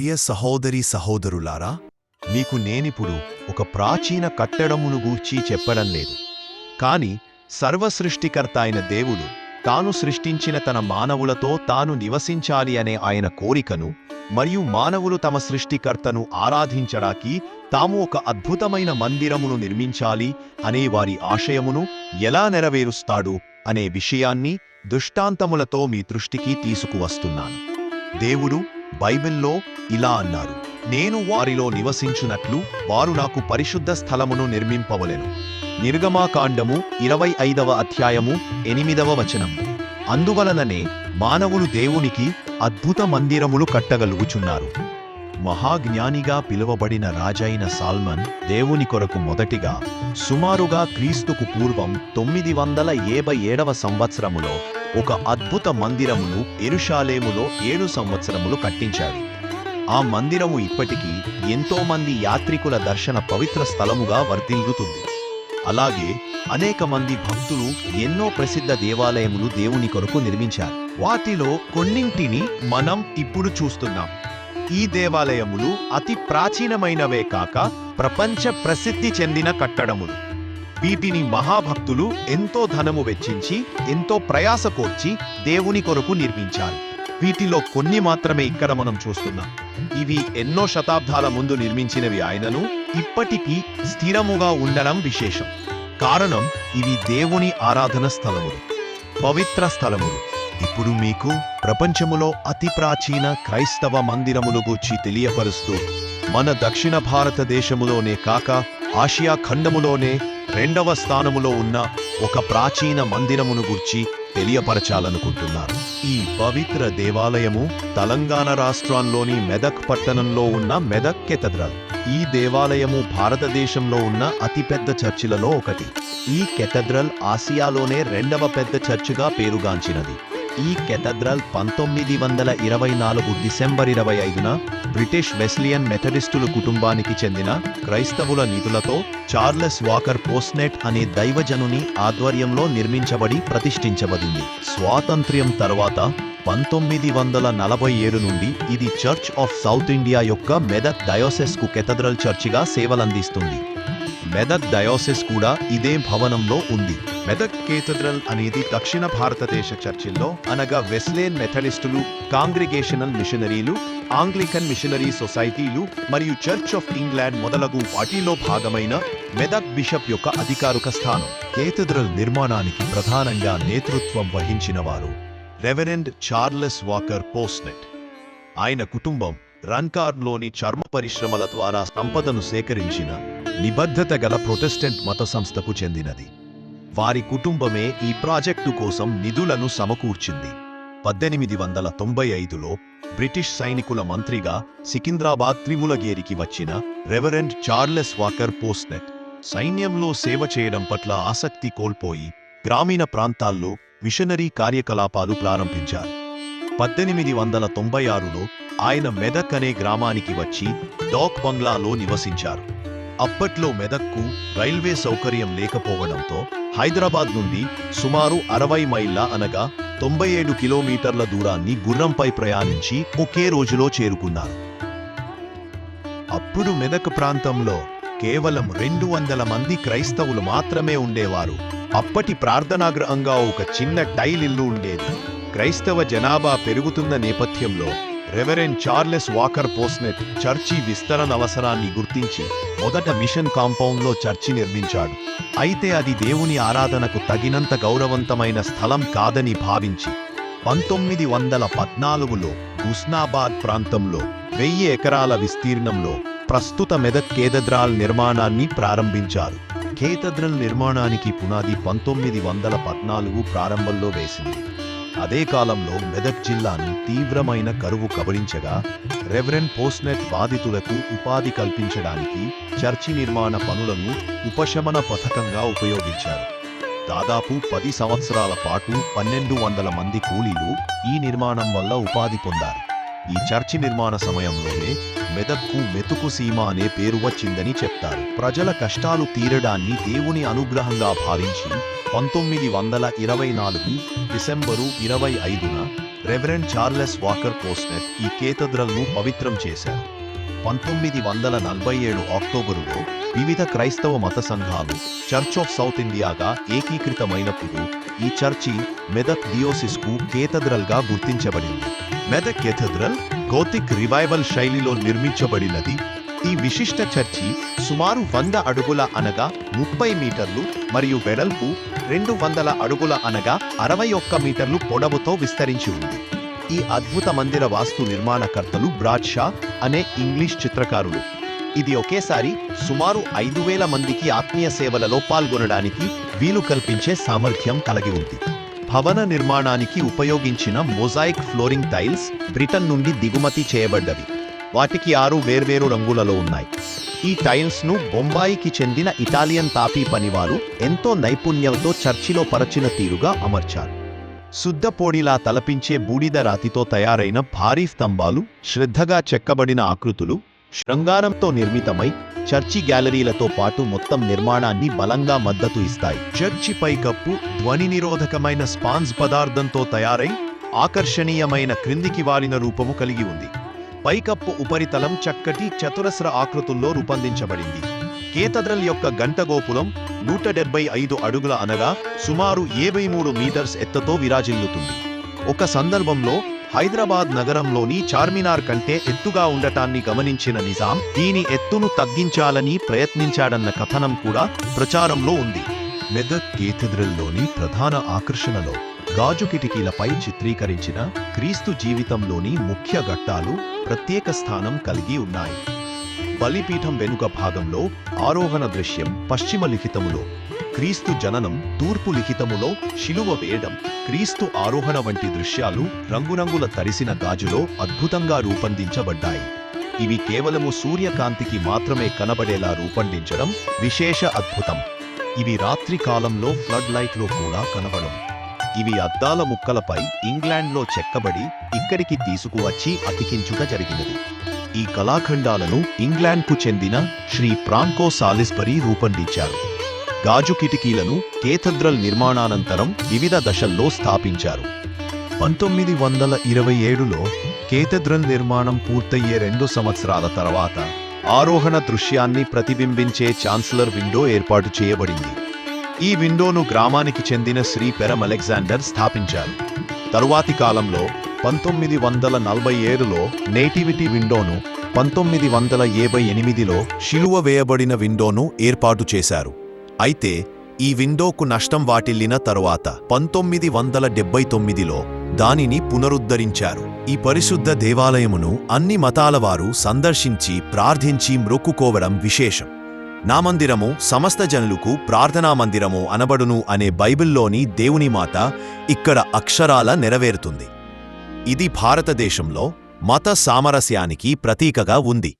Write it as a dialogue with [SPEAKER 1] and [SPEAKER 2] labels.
[SPEAKER 1] ప్రియ సహోదరి సహోదరులారా
[SPEAKER 2] మీకు నేనిప్పుడు ఒక ప్రాచీన కట్టడమును గూర్చి చెప్పడం లేదు. కాని సర్వసృష్టికర్త అయిన దేవుడు తాను సృష్టించిన తన మానవులతో తాను నివసించాలి అనే ఆయన కోరికను మరియు మానవులు తమ సృష్టికర్తను ఆరాధించడానికి తాము ఒక అద్భుతమైన మందిరమును నిర్మించాలి అనే వారి ఆశయమును ఎలా నెరవేరుస్తాడు అనే విషయాన్ని దృష్టాంతములతో మీ దృష్టికి తీసుకువస్తున్నాను. దేవుడు బైబిల్లో ఇలా అన్నారు నేను వారిలో నివసించునట్లు వారు నాకు పరిశుద్ధ స్థలమును నిర్మింపవలెను. నిర్గమాకాండము ఇరవై ఐదవ అధ్యాయము ఎనిమిదవ వచనం అందువలననే మానవులు దేవునికి అద్భుత మందిరములు కట్టగలుగుచున్నారు. మహాజ్ఞానిగా పిలువబడిన రాజైన సాల్మన్ దేవుని కొరకు మొదటిగా సుమారుగా క్రీస్తుకు పూర్వం తొమ్మిది వందల ఏభై ఏడవ సంవత్సరములో ఒక అద్భుత మందిరమును ఎరుషాలేములో ఏడు సంవత్సరములు కట్టించాడు. ఆ మందిరము ఇప్పటికీ ఎంతో మంది యాత్రికుల దర్శన పవిత్ర స్థలముగా వర్ధిల్లుతుంది. అలాగే అనేక మంది భక్తులు ఎన్నో ప్రసిద్ధ దేవాలయములు దేవుని కొరకు నిర్మించారు. వాటిలో కొన్నింటిని మనం ఇప్పుడు చూస్తున్నాం. ఈ దేవాలయములు అతి ప్రాచీనమైనవే కాక ప్రపంచ ప్రసిద్ధి చెందిన కట్టడములు. వీటిని మహాభక్తులు ఎంతో ధనము వెచ్చించి ఎంతో ప్రయాస కోర్చి దేవుని కొరకు నిర్మించారు. వీటిలో కొన్ని మాత్రమే ఇక్కడ మనం చూస్తున్నాం. ఇవి ఎన్నో శతాబ్దాల ముందు నిర్మించినవి ఆయనను ఇప్పటికీ స్థిరముగా ఉండడం విశేషం. కారణం ఇవి దేవుని ఆరాధన స్థలములు పవిత్ర స్థలములు. ఇప్పుడు మీకు ప్రపంచములో అతి ప్రాచీన క్రైస్తవ మందిరములు గూర్చి తెలియపరుస్తూ మన దక్షిణ భారతదేశములోనే కాక ఆసియా ఖండములోనే రెండవ స్థానములో ఉన్న ఒక ప్రాచీన మందిరమును గూర్చి తెలియపరచాలనుకుంటున్నాను ఈ పవిత్ర దేవాలయము తెలంగాణ రాష్ట్రంలోని మెదక్ పట్టణంలో ఉన్న మెదక్ కెథడ్రల్. ఈ దేవాలయము భారతదేశంలో ఉన్న అతిపెద్ద చర్చిలలో ఒకటి. ఈ కెథడ్రల్ ఆసియాలోనే రెండవ పెద్ద చర్చిగా పేరుగాంచినది. ఈ కెథడ్రల్ పంతొమ్మిది వందల ఇరవై నాలుగు డిసెంబర్ ఇరవై ఐదున బ్రిటిష్ వెస్లియన్ మెథడిస్టులు కుటుంబానికి చెందిన క్రైస్తవుల నిధులతో చార్లెస్ వాకర్ పోస్నెట్ అనే దైవజనుని ఆధ్వర్యంలో నిర్మించబడి ప్రతిష్ఠించబడింది. స్వాతంత్ర్యం తర్వాత పంతొమ్మిది వందల నలభై ఏడు నుండి ఇది చర్చ్ ఆఫ్ సౌత్ ఇండియా యొక్క మెదక్ డయోసెస్కు కెథడ్రల్ చర్చిగా సేవలందిస్తుంది. మెదక్ డయోసిస్ కూడా ఇదే భవనంలో ఉంది. మెదక్ కేథడ్రల్ అనేది దక్షిణ భారతదేశ చర్చిల్లో అనగా వెస్లేన్ మెథడిస్టులు కాంగ్రిగేషనల్ మిషనరీలు ఆంగ్లికన్ మిషనరీ సొసైటీలు మరియు చర్చ్ ఆఫ్ ఇంగ్లాండ్ మొదలగు వాటిలో భాగమైన మెదక్ బిషప్ యొక్క అధికారిక స్థానం. కేథడ్రల్ నిర్మాణానికి ప్రధానంగా నేతృత్వం వహించిన వారు రెవరెండ్ చార్లెస్ వాకర్ పోస్నెట్. ఆయన కుటుంబం రన్కార్లోని చర్మ పరిశ్రమల ద్వారా సంపదను సేకరించిన నిబద్ధత గల ప్రొటెస్టెంట్ మత సంస్థకు చెందినది. వారి కుటుంబమే ఈ ప్రాజెక్టు కోసం నిధులను సమకూర్చింది. పద్దెనిమిది వందల తొంభై ఐదులో బ్రిటిష్ సైనికుల మంత్రిగా సికింద్రాబాద్ త్రిములగేరికి వచ్చిన రెవరెండ్ చార్లెస్ వాకర్ పోస్నెట్ సైన్యంలో సేవ చేయడం పట్ల ఆసక్తి కోల్పోయి గ్రామీణ ప్రాంతాల్లో మిషనరీ కార్యకలాపాలు ప్రారంభించారు. పద్దెనిమిది వందల తొంభై ఆరులో ఆయన మెదక్ అనే గ్రామానికి వచ్చి డాక్ బంగ్లాలో నివసించారు. అప్పట్లో మెదక్కు రైల్వే సౌకర్యం లేకపోవడంతో హైదరాబాద్ నుండి సుమారు అరవై మైళ్ళ అనగా తొంభై ఏడు కిలోమీటర్ల దూరాన్ని గుర్రంపై ప్రయాణించి ఒకే రోజులో చేరుకున్నారు. అప్పుడు మెదక్ ప్రాంతంలో కేవలం రెండు వందల మంది క్రైస్తవులు మాత్రమే ఉండేవారు. అప్పటి ప్రార్థనాగ్రహంగా ఒక చిన్న టైల్ ఇల్లు ఉండేది. క్రైస్తవ జనాభా పెరుగుతున్న నేపథ్యంలో Reverend Charles Walker Posnett church విస్తరణ అవసరాన్ని గుర్తించి మొదట మిషన్ కాంపౌండ్లో చర్చి నిర్మించాడు. అయితే అది దేవుని ఆరాధనకు తగినంత గౌరవంతమైన స్థలం కాదని భావించి పంతొమ్మిది వందల పద్నాలుగులో హుస్నాబాద్ ప్రాంతంలో వెయ్యి ఎకరాల విస్తీర్ణంలో ప్రస్తుత మెదక్ కేదద్రాల్ నిర్మాణాన్ని ప్రారంభించారు. కేతద్రల్ నిర్మాణానికి పునాది పంతొమ్మిది వందల పద్నాలుగు ప్రారంభంలో వేసింది. అదే కాలంలో మెదక్ జిల్లాను తీవ్రమైన కరువు కబరించగా రెవరెండ్ పోస్ట్నెట్ బాధితులకు ఉపాధి కల్పించడానికి చర్చి నిర్మాణ పనులను ఉపశమన పథకంగా ఉపయోగించారు. దాదాపు పది సంవత్సరాల పాటు పన్నెండు వందల మంది కూలీలు ఈ నిర్మాణం వల్ల ఉపాధి పొందారు. ఈ చర్చి నిర్మాణ సమయంలోనే మెదక్కు మెతుకు సీమ అనే పేరు వచ్చిందని చెప్తారు. ప్రజల కష్టాలు తీరడాన్ని దేవుని అనుగ్రహంగా భావించి పంతొమ్మిది వందల ఇరవై నాలుగు డిసెంబరు ఇరవై ఐదున రెవరెండ్ చార్లెస్ వాకర్ పోస్నెట్ ఈ కేతద్రల్ను పవిత్రం చేశారు. పంతొమ్మిది వందల నలభై ఏడు అక్టోబరులో వివిధ క్రైస్తవ మత సంఘాలు చర్చ్ ఆఫ్ సౌత్ ఇండియాగా ఏకీకృతమైనప్పుడు ఈ చర్చి మెదక్ డియోసిస్కు కేతద్రల్గా గుర్తించబడింది. మెదక్ కేథడ్రల్ గోతిక్ రివైవల్ శైలిలో నిర్మించబడినది. ఈ విశిష్ట చర్చి సుమారు వంద అడుగుల అనగా ముప్పై మీటర్లు మరియు వెడల్పు రెండు వందల అడుగుల అనగా అరవై ఒక్క మీటర్లు పొడవుతో విస్తరించి ఉంది. ఈ అద్భుత మందిర వాస్తు నిర్మాణకర్తలు బ్రాడ్షా అనే ఇంగ్లీష్ చిత్రకారులు. ఇది ఒకేసారి సుమారు ఐదు వేల మందికి ఆత్మీయ సేవలలో పాల్గొనడానికి వీలు కల్పించే సామర్థ్యం కలిగి ఉంది. భవన నిర్మాణానికి ఉపయోగించిన మొజాయిక్ ఫ్లోరింగ్ టైల్స్ బ్రిటన్ నుండి దిగుమతి చేయబడ్డవి. వాటికి ఆరు వేర్వేరు రంగులలో ఉన్నాయి. ఈ టైల్స్ను బొంబాయికి చెందిన ఇటాలియన్ తాపీ పనివారు ఎంతో నైపుణ్యంతో చర్చిలో పరచిన తీరుగా అమర్చారు. శుద్ధ పొడిలా తలపించే బూడిద రాతితో తయారైన భారీ స్తంభాలు శ్రద్ధగా చెక్కబడిన ఆకృతులు శృంగారంతో నిర్మితమై చర్చి గ్యాలరీలతో పాటు మొత్తం నిర్మాణాన్ని బలంగా మద్దతు ఇస్తాయి. చర్చి పైకప్పు ధ్వని నిరోధకమైన స్పాన్స్ పదార్థంతో తయారై ఆకర్షణీయమైన క్రిందికి వాలిన రూపము కలిగి ఉంది. పైకప్పు ఉపరితలం చక్కటి చతురస్ర ఆకృతుల్లో రూపొందించబడింది. కేతద్రల్ యొక్క గంట గోపురం నూట డెబ్బై ఐదు అడుగుల అనగా సుమారు ఏభై మూడు మీటర్స్ ఎత్తతో విరాజిల్లుతుంది. ఒక సందర్భంలో హైదరాబాద్ నగరంలోని చార్మినార్ కంటే ఎత్తుగా ఉండటాన్ని గమనించిన నిజాం దీని ఎత్తును తగ్గించాలని ప్రయత్నించాడన్న కథనం కూడా ప్రచారంలో ఉంది. మెదక్ కేథడ్రల్లోని ప్రధాన ఆకర్షణలో గాజు కిటికీలపై చిత్రీకరించిన క్రీస్తు జీవితంలోని ముఖ్య ఘట్టాలు ప్రత్యేక స్థానం కలిగి ఉన్నాయి. బలిపీఠం వెనుక భాగంలో ఆరోహణ దృశ్యం పశ్చిమ లిఖితములో క్రీస్తు జననం తూర్పు లిఖితములో శిలువ వేయడం క్రీస్తు ఆరోహణ వంటి దృశ్యాలు రంగురంగుల తరిసిన గాజులో అద్భుతంగా రూపొందించబడ్డాయి. ఇవి కేవలము సూర్యకాంతికి మాత్రమే కనబడేలా రూపొందించడం విశేష అద్భుతం. ఇవి రాత్రి కాలంలో ఫ్లడ్ లైట్లో కూడా కనబడం ఇవి అద్దాల ముక్కలపై ఇంగ్లాండ్లో చెక్కబడి ఇక్కడికి తీసుకువచ్చి అతికించుట జరిగినది. ఈ కళాఖండాలను ఇంగ్లాండ్కు చెందిన శ్రీ ప్రాంకో సాలిస్బరీ రూపొందించారు. గాజు కిటికీలను కేథడ్రల్ నిర్మాణానంతరం వివిధ దశల్లో స్థాపించారు. పంతొమ్మిది వందల ఇరవై ఏడులో కేథడ్రల్ నిర్మాణం పూర్తయ్యే రెండు సంవత్సరాల తర్వాత ఆరోహణ దృశ్యాన్ని ప్రతిబింబించే ఛాన్సలర్ విండో ఏర్పాటు చేయబడింది. ఈ విండోను గ్రామానికి చెందిన శ్రీ పెరం అలెగ్జాండర్ స్థాపించారు. తరువాతి కాలంలో పంతొమ్మిది వందల నలభై ఏడులో నేటివిటీ విండోను పంతొమ్మిది వందల యాభై ఎనిమిదిలో శిలువ వేయబడిన విండోను ఏర్పాటు చేశారు. అయితే ఈ విండోకు నష్టం వాటిల్లిన తరువాత పంతొమ్మిది వందల డెబ్బై తొమ్మిదిలో దానిని పునరుద్ధరించారు. ఈ పరిశుద్ధ దేవాలయమును అన్ని మతాలవారు సందర్శించి ప్రార్థించి మ్రొక్కుకోవడం విశేషం. నా మందిరము సమస్త జనులకు ప్రార్థనా మందిరము అనబడును అనే బైబిల్లోని దేవుని మాట ఇక్కడ అక్షరాల నెరవేరుతుంది. ఇది భారతదేశంలో మత సామరస్యానికి ప్రతీకగా ఉంది.